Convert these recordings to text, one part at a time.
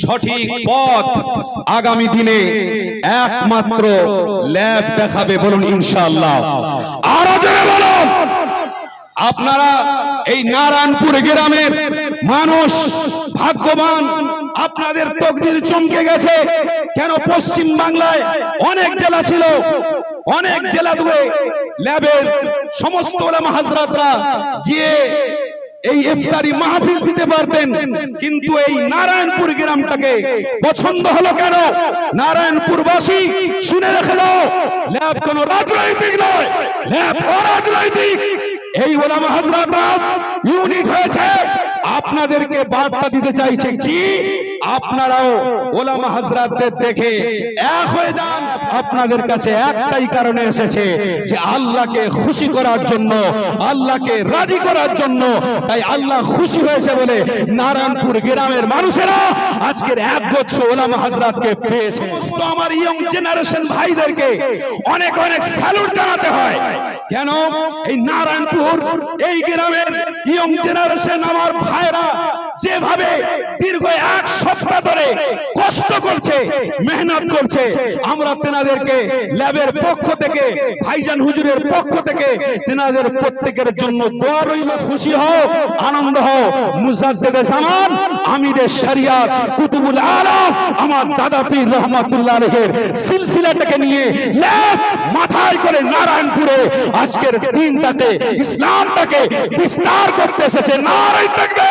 সঠিক পথ আগামী দিনে একমাত্র ল্যাব দেখাবে বলুন ইনশাআল্লাহ। আরও জোরে বলুন। আপনারা এই নারায়ণপুর গ্রামের মানুষ ভাগ্যবান আপনাদের তকদির চমকে গেছে। কেন পশ্চিম বাংলায় অনেক জেলা ছিল অনেক জেলা ধরে ল্যাবের সমস্ত হাজরাতরা গিয়ে এই ইফতারি মাহফিল দিতে পারতেন কিন্তু এই নারায়ণপুর গ্রামটাকে পছন্দ হলো কেন? নারায়ণপুর নারায়ণপুরবাসী, শুনে রেখে দাও, ল্যাব কোন রাজনৈতিক নয়, ল্যাব অরাজনৈতিক। এই ওলামা হাজরাত ইউনিট হয়েছে। আপনাদেরকে বার্তা দিতে চাইছে কি? আপনারাও ওলামা হাজরাতদের দেখে এক হয়ে যান। আপনাদের কাছে একটাই কারণে এসেছে যে আল্লাহকে খুশি করার জন্য, আল্লাহকে রাজি করার জন্য। তাই আল্লাহ খুশি হয়েছে বলে নারায়ণপুর গ্রামের মানুষেরা আজকের এক গুচ্ছ ওলামা হাজরাতকে পেয়েছে। আমার ইয়ং জেনারেশন ভাইদেরকে অনেক অনেক স্যালুট জানাতে হয়। কেন? এই নারায়ণপুর, এই গ্রামের ইয়ং জেনারেশন আমার ভাইরা যেভাবে দীর্ঘ এক সপ্তাহ ধরে কষ্ট করছে, মেহনত করছে, আমরা তেনাদেরকে ল্যাবের পক্ষ থেকে, ভাইজান হুজুরের পক্ষ থেকে তেনাদের প্রত্যেকের জন্য দোয়া রইল, খুশি হও, আনন্দ হও, মুজাদ্দেদে জামান, আমিরে শরিয়াত কুতুবুল আলম, আমার দাদা পীর রহমাতুল্লাহ আলাইহির সিলসিলাটাকে নিয়ে ল্যাব মাথায় করে নারায়ণপুরে আজকের দিনটাকে, ইসলামটাকে বিস্তার করতে এসেছে নারায়ণ থাকবে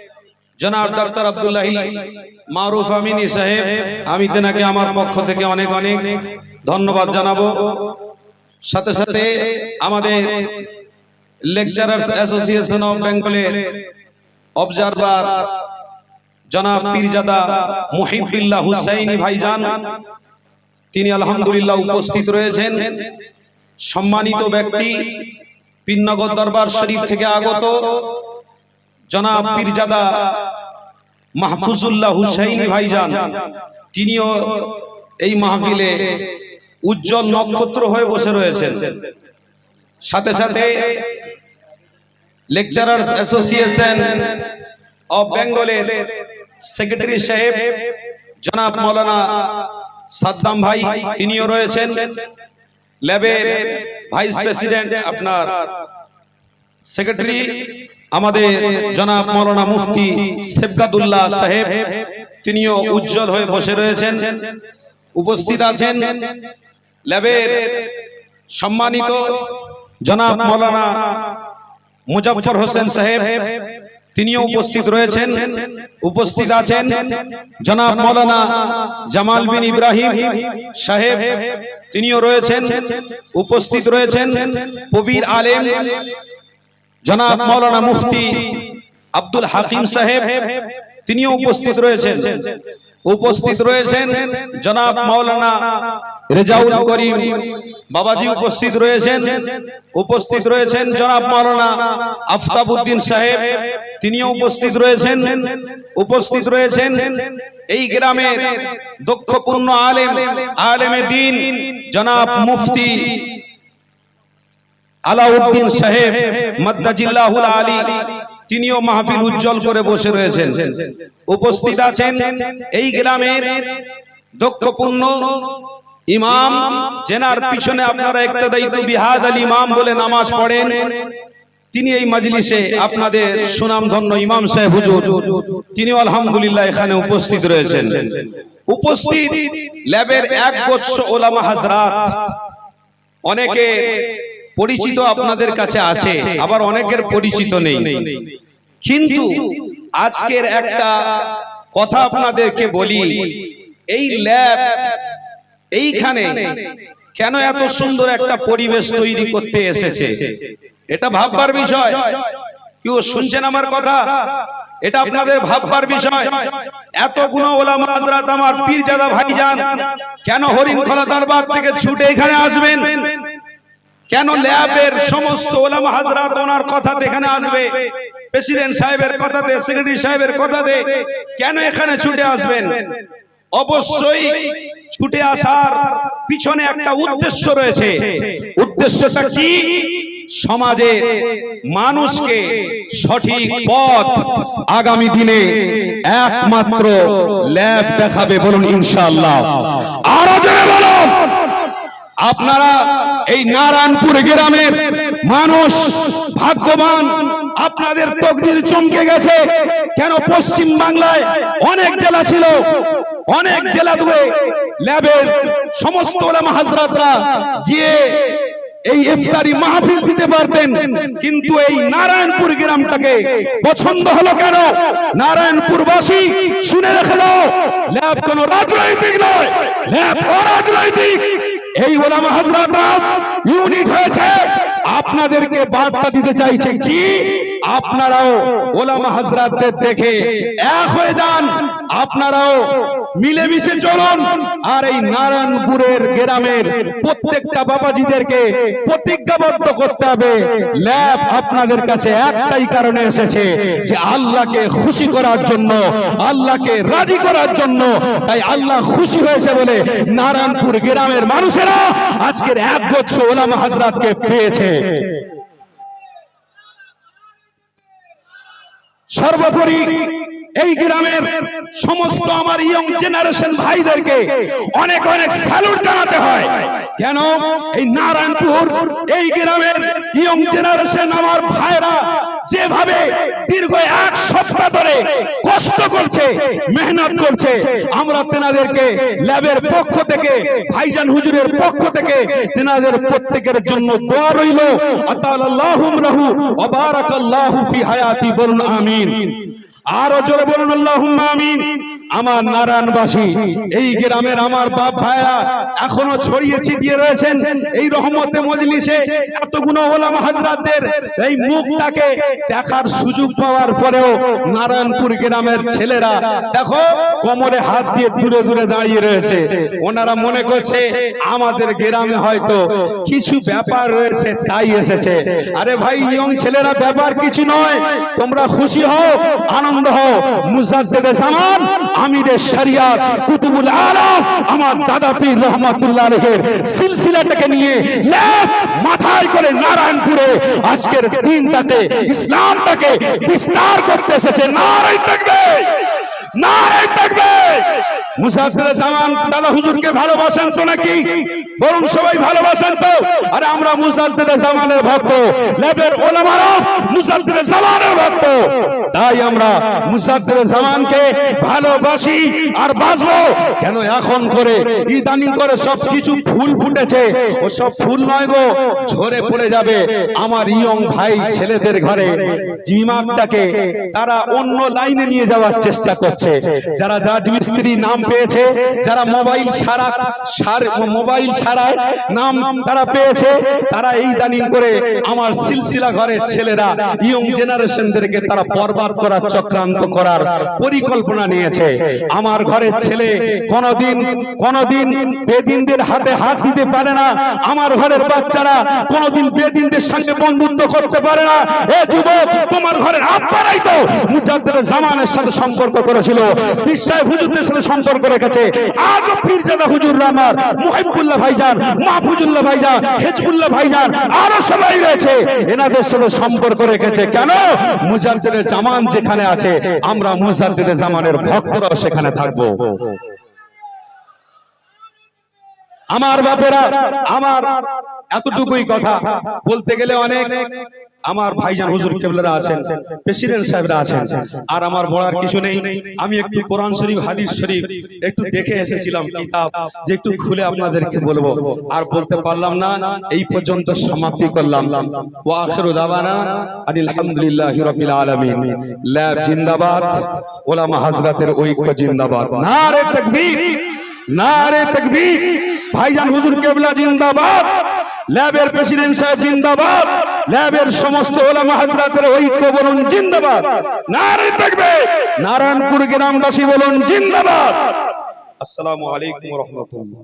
জনাব ডাক্তার আব্দুল্লাহ মারুফ আমিনী সাহেব আমি তেনাকে আমার পক্ষ থেকে অনেক অনেক ধন্যবাদ জানাব। সাথে সাথে আমাদের লেকচারার্স অ্যাসোসিয়েশন অফ বেঙ্গলের অবজারভার জনাব পীরজাদা মুহিবুল্লাহ হুসাইনি ভাইজান তিনি আলহামদুলিল্লাহ উপস্থিত রয়েছেন। সম্মানিত ব্যক্তি পিননগর দরবার শরীফ থেকে আগত জনাব পীরজাদা মাহফুজুল্লাহ হুসাইনি ভাইজান তিনিও এই মাহফিলে উজ্জ্বল নক্ষত্র হয়ে বসে রয়েছেন। সাথে সাথে লেকচারার্স অ্যাসোসিয়েশন অফ বেঙ্গলের সেক্রেটারি সাহেব জনাব মৌলানা সাদ্দাম ভাই তিনিও রয়েছেন। ল্যাবের ভাইস প্রেসিডেন্ট আপনার সেক্রেটারি আমাদের জনাব মৌলানা মুফতি সেবগাদুল্লাহ সাহেব তিনিও উজ্জ্বল হয়ে বসে রয়েছেন। উপস্থিত আছেন ল্যাবের সম্মানিত জনাব মৌলানা মুজাফর হোসেন সাহেব তিনিও উপস্থিত রয়েছেন। উপস্থিত আছেন জনাব মৌলানা জামাল বিন ইব্রাহিম সাহেব তিনিও রয়েছেন। উপস্থিত রয়েছেন কবির আলেম জনাব মৌলানা মুফতি আব্দুল হাকিম সাহেব, তিনিও উপস্থিত রয়েছেন। উপস্থিত রয়েছেন জনাব মৌলানা রেজাউল করিম। বাবাজি উপস্থিত রয়েছেন। উপস্থিত রয়েছেন জনাব মৌলানা আফতাবউদ্দিন সাহেব, তিনিও উপস্থিত রয়েছেন। উপস্থিত রয়েছেন এই গ্রামের দক্ষপূর্ণ আলেম, আলেমে দিন, জনাব মুফতি আলাউদ্দিন সাহেব মাদ্দাজিল্লাহুল আলী, তিনিও মাহফিল উজ্জ্বল করে বসে রয়েছেন। উপস্থিত আছেন এই গ্রামের দক্ষপূর্ণ ইমাম জেনার পিছনে আপনারা একতাদায়িত বিহাদ আল ইমাম বলে নামাজ পড়েন। তিনি এই মজলিসে আপনাদের সুনামধন্য ইমাম সাহেব হুজুর তিনি আলহামদুলিল্লাহ এখানে উপস্থিত রয়েছেন। উপস্থিত ল্যাবের এক গুচ্ছ ওলামা হাজরাত। অনেকে পরিচিত আপনাদের কাছে আছে আবার অনেকের পরিচিত নেই। কিন্তু আজকের একটা কথা আপনাদেরকে বলি এই ল্যাব এইখানে কেন এত সুন্দর একটা পরিবেশ তৈরি করতে এসেছে। এটা ভাববার বিষয়। কেউ শুনছেন আমার কথা? এটা আপনাদের ভাববার বিষয়। এতগুলো ওলামা হযরত আমার পীরজাদা ভাইজান। কেন হরিণ খোলা দরবার থেকে ছুটে এখানে আসবেন? কেন ল্যাবের সমস্ত ওলামা হাজরাত ওনার কথাতে এখানে আসবে? প্রেসিডেন্ট সাহেবের কথাতে সেক্রেটারি সাহেবের কথাতে কেন এখানে ছুটে আসবেন? অবশ্যই ছুটে আসার পিছনে একটা উদ্দেশ্য রয়েছে। উদ্দেশ্যটা কি? সমাজে মানুষকে সঠিক পথ আগামী দিনে একমাত্র ল্যাব দেখাবে বলুন ইনশাআল্লাহ। আরও জোরে বলুন। আপনারা এই নারায়ণপুর গ্রামের মানুষ ভাগ্যবান, আপনাদের তকদির চমকে গেছে। কেন পশ্চিম বাংলায় অনেক জেলা ছিল, অনেক জেলা ধরে ল্যাবের সমস্ত হাজরাতরা গিয়ে এই ইফতারি মাহফিল দিতে পারতেন, কিন্তু এই নারায়ণপুর গ্রামটাকে পছন্দ হলো কেন? নারায়ণপুরবাসী শুনে রেখে দাও, ল্যাব কোন রাজনৈতিক নয়, ল্যাব অরাজনৈতিক। এই ওলামা হাজরাত ইউনিট হয়েছে। আপনাদেরকে বার্তা দিতে চাইছে কি? আপনারাও ওলামা হাজরাতদের দেখে এক হয়ে যান। আপনারাও মিলেমিশে চলুন। আর এই নারায়ণপুরের গ্রামের প্রত্যেকটা বাবাজিদেরকে প্রতিজ্ঞাবদ্ধ করতে হবে। ল্যাব আপনাদের কাছে একটাই কারণে এসেছে যে আল্লাহকে খুশি করার জন্য, আল্লাহকে রাজি করার জন্য। তাই আল্লাহ খুশি হয়েছে বলে নারায়ণপুর গ্রামের মানুষেরা আজকের এক গুচ্ছ ওলামা হাজরাতকে পেয়েছে। সর্বোপরি এই গ্রামের সমস্ত আমার ইয়ং জেনারেশন ভাইদেরকে অনেক অনেক স্যালুট জানাতে হয়। কেন? এই নারায়ণপুর, এই গ্রামের ইয়ং জেনারেশন আমার ভাইরা যেভাবে দীর্ঘ এক সপ্তাহ ধরে কষ্ট করছে, মেহনত করছে, আমরা তেনাদেরকে ল্যাবের পক্ষ থেকে, ভাইজান হুজুরের পক্ষ থেকে তেনাদের প্রত্যেকের জন্য দোয়া রইল। আতাল্লাহুম রাহু ওয়া বারাকাল্লাহু ফি হায়াতি, বলুন আমিন। আরও জোরে বলুন, আল্লাহুম্মা আমিন। আমার নারায়ণবাসী, এই গ্রামের আমার বাপ ভাইরা এখনও ছড়িয়ে ছিটিয়ে রয়েছেন। এই রহমতে মজলিসে এতগুলো ওলামা হাজরাতদের এই মুখটাকে দেখার সুযোগ পাওয়ার পরেও নারায়ণপুর গ্রামের ছেলেরা দেখো, কোমরে হাত দিয়ে দূরে দূরে দাঁড়িয়ে রয়েছে। ওনারা মনে করছে, আমাদের গ্রামে হয়তো কিছু ব্যাপার রয়েছে, তাই এসেছে। আরে ভাই, ইয়ং ছেলেরা, ব্যাপার কিছু নয়। তোমরা খুশি হও, আনন্দ হও। মুজাদ্দেদে জামান আমিরের শরিয়াত, কুতুবুল আলম, আমার দাদা পীর রহমাতুল্লাহ আলাইহির সিলসিলাটাকে নিয়ে মাথায় করে নারায়ণপুরে আজকের দিনটাকে ইসলামটাকে বিস্তার করতে এসেছে। নারায়ণ থাকবে নারায়ণ থাকবে। তাই আমরা জামানকে ভালোবাসি আর কেন এখন করে ইদানিং করে সব কিছু ফুল ফুটেছে। ও সব ফুল নয় গো, ঝরে পড়ে যাবে। আমার ইয়ং ভাই ছেলেদের ঘরে জিমাতটাকে তারা অন্য লাইনে নিয়ে যাওয়ার চেষ্টা করছে। যারা রাজমিস্ত্রি নাম পেয়েছে যারা মোবাইল সারা মোবাইল সারায় নাম তারা পেয়েছে, তারা এই দানিং করে আমার সিলসিলা ঘরের ছেলেরা ইয়ং জেনারেশনদেরকে তারা বরবাদ করার, চক্রান্ত করার পরিকল্পনা নিয়েছে। আমার ঘরের ছেলে কোনদিন কোনদিন বেদিনদের হাতে হাত দিতে পারে না। আমার ঘরের বাচ্চারা কোনদিন বেদিনদের সঙ্গে বন্ধুত্ব করতে পারে না। এ যুবক, তোমার ঘরের আব্বারাই তো মুজাদ্দের জামানের সাথে সম্পর্ক করেছিল। বিশ্বায় হুজুরদের সাথে সম্পর্ক রেখেছে আজও পীরজাদা হুজুররা আমার মুহিবুল্লাহ ভাইজান, মাহফুজুল্লাহ ভাইজান, হেজবুল্লাহ ভাইজান, আরও সবাই রয়েছে। এনাদের সাথে সম্পর্ক রেখেছে কেন? মুজাদ্দের জামান যেখানে আছে, আমরা মুজাদ্দের জামানের ভক্তরাও সেখানে থাকব। আমার বাপেরা, আমার এতটুকুই কথা। বলতে গেলে অনেক। আমার ভাইজান হুজুর কেবলারা আছেন প্রেসিডেন্ট সাহেবরা আছেন। আর আমার বলার কিছু নেই আমি একটু কোরআন শরীফ হাদিস শরীফ একটু দেখে এসেছিলাম কিতাব যে একটু খুলে আপনাদেরকে বলব। আর বলতে পারলাম না এই পর্যন্ত সমাপ্তি করলাম। ওয়া আখিরু দাওয়ানা আনিল হামদুলিল্লাহি রাব্বিল আলামিন। ল্যাব জিন্দাবাদ ওলামা হযরতের ঐক্য জিন্দাবাদ। নারে তাকবীর নারে তাকবীর। ভাইজান হুজুর কেবলা জিন্দাবাদ। ল্যাবের প্রেসিডেন্ট সাহেব জিন্দাবাদ। ল্যাবের সমস্ত ওলামা হাজরাতের ঐক্য বলুন জিন্দাবাদ। নারে থাকবে নারায়ণপুর গ্রামবাসী বলুন জিন্দাবাদ। আসসালামু আলাইকুম রহমতুল্লাহ।